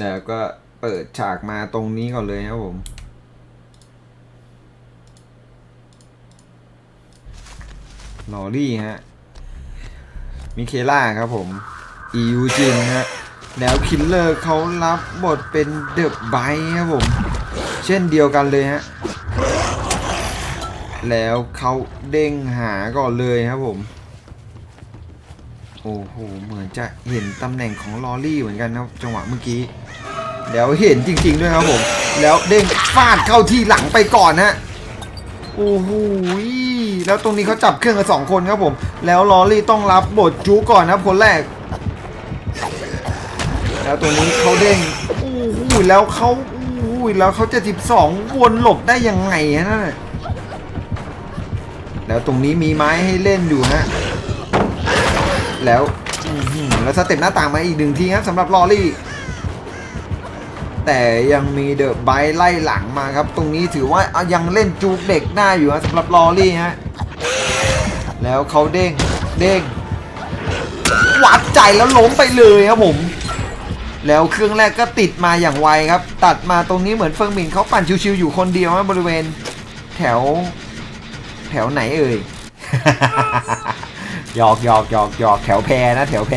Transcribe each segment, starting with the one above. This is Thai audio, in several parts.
แล้วก็เปิดฉากมาตรงนี้ก่อนเลยครับผม ลอรี่ฮะ มิเคล่าครับผม อียูจินฮะ แล้วคิลเลอร์เขารับบทเป็นเดอะไบครับผม เช่นเดียวกันเลยฮะ แล้วเขาเด้งหาก่อนเลยครับผม โอ้โห เหมือนจะเห็นตำแหน่งของลอรี่เหมือนกันนะจังหวะเมื่อกี้ แล้วเห็นจริง ๆ ด้วยครับผม แล้วเด้งฟาดเข้าที่หลังไปก่อนฮะโอ้โหแล้วตรงนี้เขาจับเครื่องกันสองคนครับผม แล้วลอรี่ต้องรับบทจูก่อนนะคนแรก แล้วตัวนี้เขาเด้งโอ้โหแล้วเขาโอ้โหแล้วเขาจะสิบสองวนหลบได้ยังไงฮะนั่นน่ะแล้วตรงนี้มีไม้ให้เล่นอยู่ฮะ แล้วแล้วสเต็ปหน้าต่างมาอีกหนึ่งทีครับสำหรับลอรี่แต่ยังมีเดอะไบไล่หลังมาครับ ตรงนี้ถือว่าอะยังเล่นจูกเด็กได้าอยู่ฮะสำหรับลอรี่ฮะแล้วเขาเด้งเด้งวัดใจแล้วล้มไปเลยครับผม แล้วเครื่องแรกก็ติดมาอย่างไวครับ ตัดมาตรงนี้เหมือนเฟิงหมิงเขาปั่นชิวๆอยู่คนเดียวบริเวณ แถว แถวไหนเอ่ย หยอกหยอกหยอกหยอกแถวแพนะแถวแพ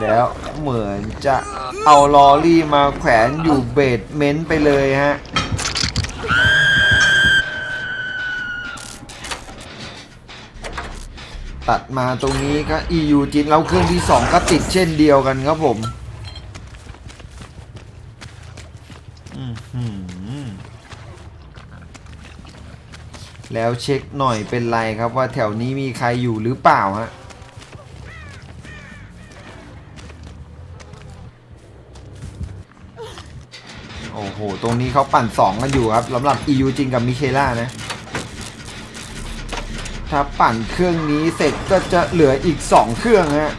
แล้วเหมือนจะเอาลอรี่มาแขวนอยู่เบสเมนต์ไปเลยฮะตัดมาตรงนี้ก็ EU จินแล้วเครื่องที่ 2 ก็ติดเช่นเดียวกันครับผมอื้อหือ แล้วเช็คหน่อยเป็นไรครับว่าแถวนี้มีใครอยู่หรือเปล่าฮะโอ้โห ตรงนี้เขาปั่น 2 กันอยู่ครับสำหรับ EU จินกับมิเคล่านะ ถ้าปั่นเครื่องนี้เสร็จก็จะเหลืออีก 2 เครื่องฮะ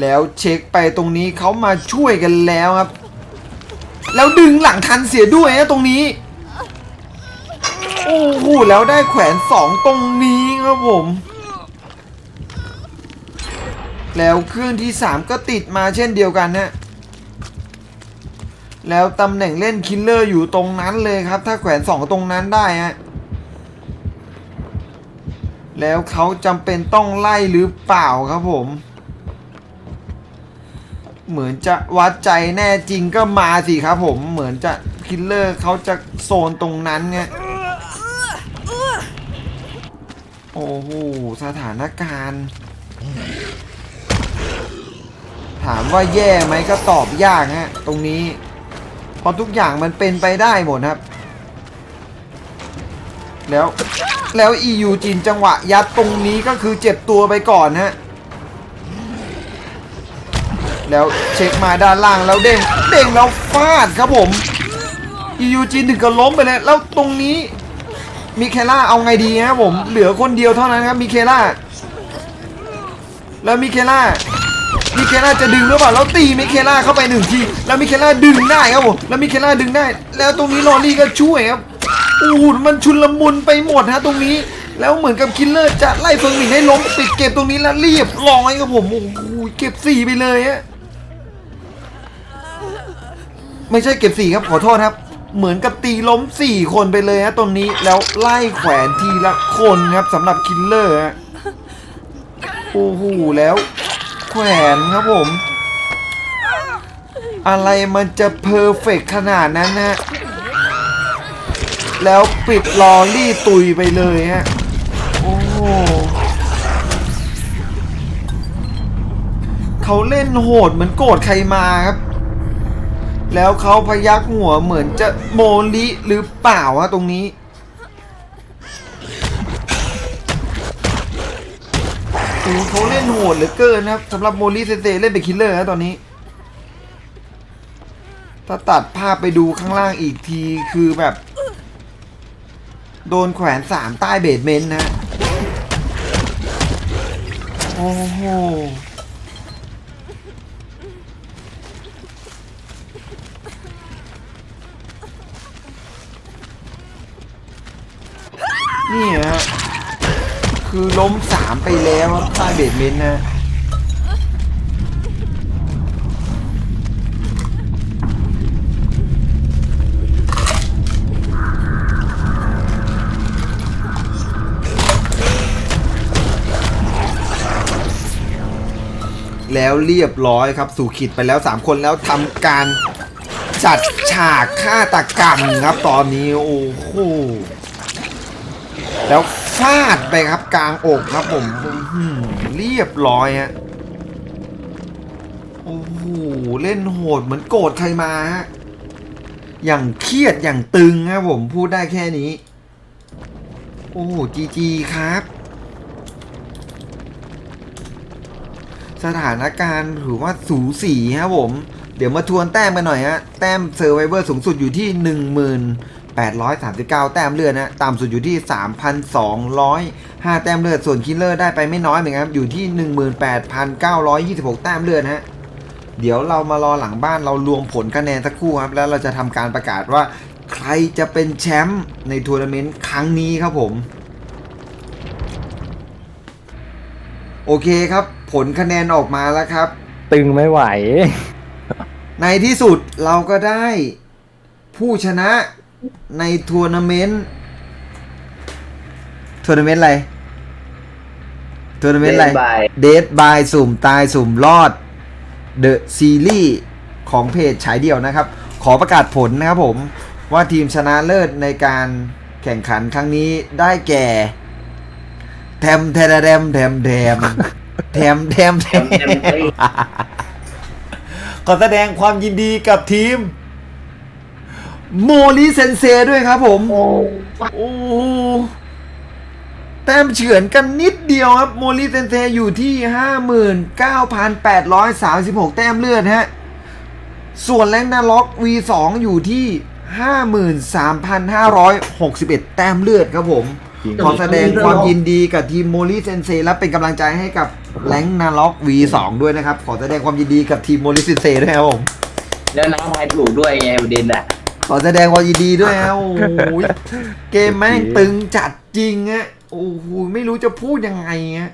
แล้วเช็คไปตรงนี้เขามาช่วยกันแล้วครับ แล้วดึงหลังทันเสียด้วยนะตรงนี้ โอ้โหแล้วได้แขวน2ตรงนี้ครับผม แล้วเครื่องที่3ก็ติดมาเช่นเดียวกันนะแล้วตำแหน่งเล่นคิลเลอร์อยู่ตรงนั้นเลยครับ ถ้าแขวนสองตรงนั้นได้ฮะแล้วเขาจำเป็นต้องไล่หรือเปล่าครับผม เหมือนจะวัดใจแน่จริงก็มาสิครับผมเหมือนจะคิลเลอร์เขาจะโซนตรงนั้นไงโอ้โหสถานการณ์ ถามว่าแย่ไหมก็ตอบยากฮะตรงนี้เพราะทุกอย่างมันเป็นไปได้หมดครับ แล้วแล้ว EU จีนจังหวะยัดตรงนี้ก็คือเจ็บตัวไปก่อนฮะ แล้วเช็คมาด้านล่างแล้วเด้งเด้งแล้วฟาดครับผม EU จีนถึงกับล้มไปเลยแล้วตรงนี้มิเคล่าเอาไงดีครับผมเหลือคนเดียวเท่านั้นครับมิเคล่าแล้วมิเคล่ามิเคล่าจะดึงหรือเปล่าแล้วตีมิเคล่าเข้าไปหนึ่งทีแล้วมิเคล่าดึงได้ครับผมแล้วมิเคล่าดึงได้ แล้วตรงนี้ลอรี่ก็ช่วยครับโอ้โหมันชุนละมุนไปหมดฮะตรงนี้ แล้วเหมือนกับคิลเลอร์จะไล่เฟิงหมิงให้ล้มปิดเก็บตรงนี้แล้วเรียบร้อยครับผมโอ้โหเก็บสี่ไปเลยฮะ ไม่ใช่เก็บสี่ครับขอโทษครับ เหมือนกับตีล้มสี่คนไปเลยฮะตรงนี้แล้วไล่แขวนทีละคนครับสำหรับคิลเลอร์ฮะโอ้โหแล้ว แขวนครับผม อะไรมันจะเพอร์เฟกขนาดนั้นนะแล้วปิดลอรี่ตุยไปเลยฮะ โอ้โหเขาเล่นโหดเหมือนโกรธใครมาครับ แล้วเขาพยักหัวเหมือนจะโมลิหรือเปล่าฮะตรงนี้ โอ้โหเขาเล่นโหดเหลือเกินนะครับสำหรับโมลิเซเซเล่นเป็นคิลเลอร์นะตอนนี้ ถ้าตัดภาพไปดูข้างล่างอีกทีคือแบบ โดนแขวนสามใต้เบสเมนต์นะ โอ้โห นี่ฮะคือล้มสามไปแล้วใต้เบดเมนนะแล้วเรียบร้อยครับสู่ขิดไปแล้ว 3 คนแล้วทำการจัดฉากฆาตกรรมครับตอนนี้ โอ้โห แล้วฟาดไปครับกลางอกครับผมเรียบร้อยฮะโอ้โหเล่นโหดเหมือนโกรธใครมาฮะอย่างเครียดอย่างตึงครับผมพูดได้แค่นี้ โอ้โหจีจีครับ สถานการณ์ถือว่าสูสีครับผม เดี๋ยวมาทวนแต้มกันหน่อยฮะ แต้มเซอร์ไวเวอร์สูงสุดอยู่ที่หนึ่งหมื่น 1839 แต้มเลือดนะต่ำสุดอยู่ที่ 3,205 แต้มเลือด ส่วนคิลเลอร์ได้ไปไม่น้อยเหมือนกันครับ อยู่ที่ 18,926 แต้มเลือดนะฮะ เดี๋ยวเรามารอหลังบ้านเรารวมผลคะแนนสักครู่ครับ แล้วเราจะทำการประกาศว่าใครจะเป็นแชมป์ในทัวร์นาเมนต์ครั้งนี้ครับผม โอเคครับ ผลคะแนนออกมาแล้วครับ ตึงไม่ไหว ในที่สุดเราก็ได้ผู้ชนะ ในทัวร์นาเมนต์ทัวร์นาเมนต์อะไรทัวร์นาเมนต์อะไร Dead by เดทบายสุ่มตายสุ่มรอดเดอะซีรีส์ของเพจฉายเดี่ยวนะครับ ขอประกาศผลนะครับผมว่าทีมชนะเลิศในการแข่งขันครั้งนี้ได้แก่แทมแทมแทมแทมแทมแทมแทมแทมแทมเฮ้ยขอแสดงความยินดีกับทีม โมลิเซนเซด้วยครับผมโอ้โหแต้มเฉือนกันนิดเดียวครับโมลิเซนเซอยู่ที่ 59,836 แต้มเลือดฮะ ส่วนแรงนาล็อก V2 อยู่ที่ 53,561 แต้มเลือดครับผมจริงขอแสดงความยินดีกับทีมโมลิเซนเซและเป็นกำลังใจให้กับแรงนาล็อก V2 ด้วยนะครับ ขอแสดงความยินดีกับทีมโมลิเซนเซด้วยครับผมแล้วน้องทายถูกด้วยไงประเด็นอะ ขอแสดงความยินดีด้วยนะโอ้โหเกมแม่งตึงจัดจริงอะโอ้โหไม่รู้จะพูดยังไงอะ